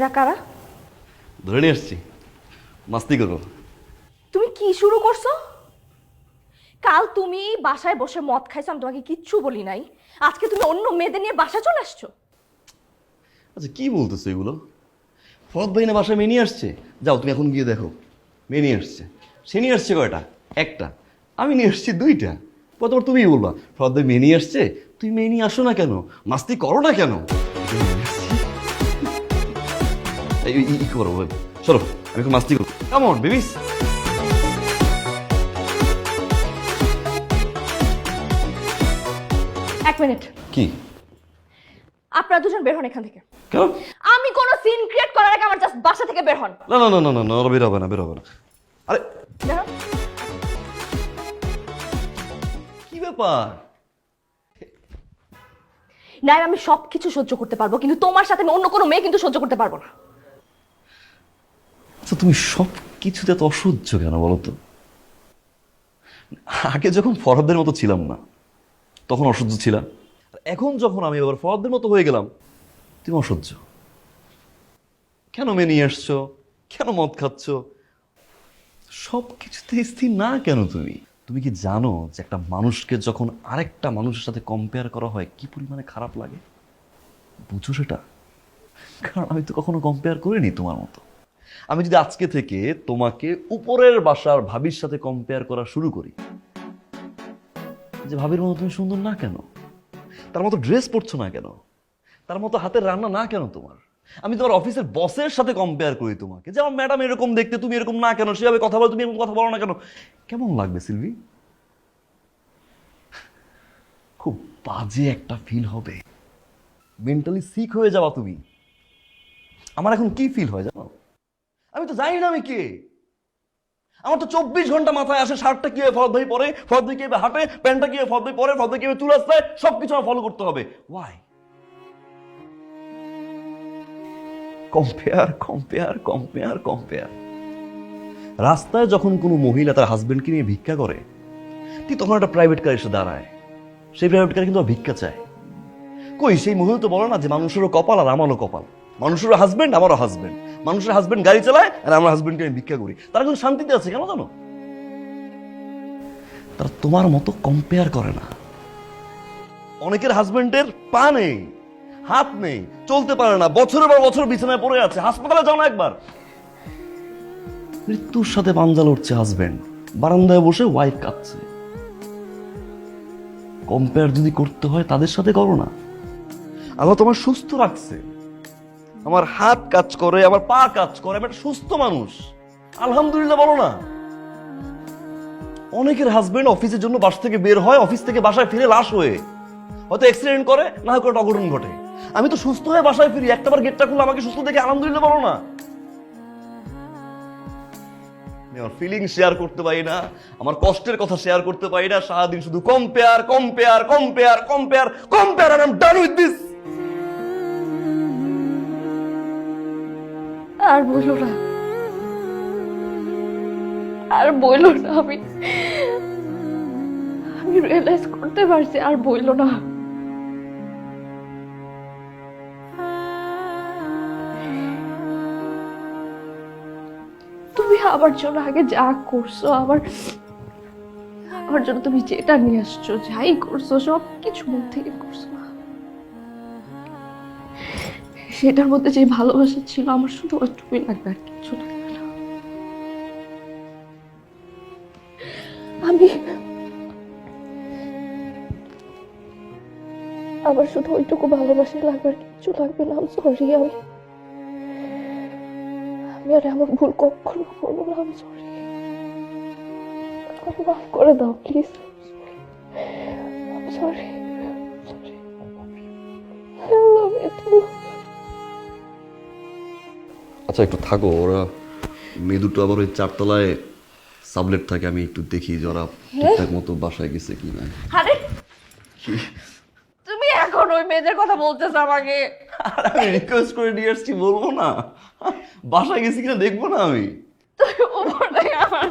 এরা কারা? ধরে নিয়ে আসছি। মাস্তি করব। তুমি কি শুরু করছ? কাল তুমি বাসায় বসে মদ খাইছো আমি তোমাকে কিচ্ছু বলি নাই। আজকে তুমি অন্য মেয়েদের নিয়ে বাসায় চলে আসছো। আচ্ছা কি বলতেছো এগুলো? ফরদ ভাই না বাসায় মেয়ে নিয়ে আসছে? যাও তুমি এখন গিয়ে দেখো। মেয়ে নিয়ে আসছে। সে নিয়ে আসছে কয়টা? একটা। আমি নিয়ে আসছি দুইটা। প্রথমবার তুমিই বলবা ফরদ ভাই মেয়ে নিয়ে আসছে? তুই মেয়ে নিয়ে আসো না কেন? মাস্তি করো না কেন? ভাই চলো আমি এখন মাস্তি করব কেমন বেবিস এক মিনিট। কি? আপনারা দুজন বের হন এখান থেকে। কেন? আমি কোনো সিন ক্রিয়েট করার আগে আমার জাস্ট বাসা থেকে বের হন। না না না না না না ওরা বেরোবে না বেরোবে না। আরে! কি ব্যাপার? নাই আমি সব কিছু সহ্য করতে পারব কিন্তু তোমার সাথে আমি অন্য কোনো মেয়ে কিন্তু সহ্য করতে পারব না। আচ্ছা তুমি সব কিছুতে এত অসহ্য কেন বলো তো? আগে যখন ফরহাদের মতো ছিলাম না, তখন অসহ্য ছিলাম। এখন যখন আমি আবার ফরহাদের মতো হয়ে গেলাম, তুমি অসহ্য। কেন মেয়ে নিয়ে আসছো? কেন মদ খাচ্ছ? সব কিছুতে স্থির না কেন তুমি? তুমি কি জানো যে একটা মানুষকে যখন আরেকটা মানুষের সাথে কম্পেয়ার করা হয়, কি পরিমাণে খারাপ লাগে? বুঝো সেটা? কারণ আমি তো কখনো কম্পেয়ার করিনি তোমার মতো। আমি যদি আজকে থেকে তোমাকে উপরের বাসার ভাবির সাথে কম্পেয়ার করা শুরু করি, যে ভাবির মতো তুমি সুন্দর না কেন? তার মতো ড্রেস পরছো না কেন? তার মতো হাতের রান্না না কেন তোমার? আমি তোমার অফিসের বসের সাথে কম্পেয়ার করি তোমাকে, যে আমার ম্যাডাম এরকম দেখতে, তুমি এরকম না কেন? সেভাবে কথা বলো, তুমি এরকম কথা বলো না কেন? কেমন লাগবে, সিলভি? খুব বাজে একটা ফিল হবে। মেন্টালি সিক হয়ে যাওয়া তুমি। আমার এখন কি ফিল হয় জানো? আমি তো জানি না আমি কে। আমার তো চব্বিশ ঘণ্টা মাথায় আসে শার্টটা কীভাবে ফরদ ভাই পরে ফরদ ভাই কীভাবে হাঁটে, প্যান্টটা কীভাবে ফরদ ভাই পরে ফরদ ভাই কীভাবে চুল সব কিছু আমার ফলো করতে হবে। Why compare compare compare compare রাস্তায় যখন কোনো মহিলা তার হাজবেন্ডকে নিয়ে ভিক্ষা করে, ঠিক তখন একটা প্রাইভেট কার এসে দাঁড়ায়। সেই প্রাইভেট কার কিন্তু ভিক্ষা চায়। কই, সেই মহিলা তো বলো না যে মানুষেরও কপাল আর আমারও কপাল। মানুষেরও হাজবেন্ড আমারও হাজবেন্ড মানুষের হাজবেন্ড গাড়ি চালায় আর আমার হাজবেন্ডকে আমি ভিক্ষা করি। তারা কিন্তু শান্তিতে আছে কেন জানো? তারা তোমার মতো কম্পেয়ার করে না। অনেকের হাজবেন্ডের পা নেই, হাত নেই, চলতে পারে না, বছরের পর বছর বিছানায় পড়ে আছে, হাসপাতালে যাও না একবার। মৃত্যুর সাথে পাঞ্জা লড়ছে হাজবেন্ড বারান্দায় বসে ওয়াইফ কাঁদছে। কম্পেয়ার যদি করতে হয় তাদের সাথে করো না। আল্লাহ তোমার সুস্থ রাখছে। আমার হাত কাজ করে, আমার পা কাজ করে, আমি একটা সুস্থ মানুষ। আলহামদুলিল্লাহ বলো না। অনেকের হাজবেন্ড অফিসের জন্য বাস থেকে বের হয়, অফিস থেকে বাসায় ফিরে লাশ হয়ে। হয়তো অ্যাক্সিডেন্ট করে, না হয় অঘটন ঘটে। আমি তো সুস্থ হয়ে বাসায় ফিরি, একটাবার গেটটা খুলে আমাকে সুস্থ দেখে আলহামদুলিল্লাহ বলো না। আমি আমার ফিলিং শেয়ার করতে পারি না, আমার কষ্টের কথা শেয়ার করতে পারি না, সারাদিন শুধু compare compare compare compare compare I am done with this আর বলো না। আর বইলো না আমি আমি রিয়েলাইজ করতে পারছি, আর বইলো না। তুমি আমার জন্য আগে যা করছ, আমার আমার জন্য তুমি যেটা নিয়ে আসছো, যাই করছ সব কিছু মন থেকে করছ। সেটার মধ্যে যে ভালোবাসা ছিল আমার শুধু ওইটুকুই লাগবে আর কিছু লাগবে না। আমি আমার শুধু ওইটুকু ভালোবাসা লাগবে আর কিছু লাগবে না আমি সরি আমি আমি আর এমন ভুল কখনো করব না আমি সরি মাফ করে দাও প্লিজ সরি আচ্ছা একটু থাকো ওরা মেয়ে দুটো আবার ওই চারতলায় সাবলেট থাকে আমি একটু দেখি যে ওরা ঠিকঠাক মতো বাসায় গেছে কি না। আরে তুমি এখন ওই মেয়েদের কথা বলতেছ আমাকে। আর আমি রিকোয়েস্ট করে নিয়ে আসছি বলব না। বাসায় গেছি কিনা দেখব না আমি। তুই উপর থেকে আমার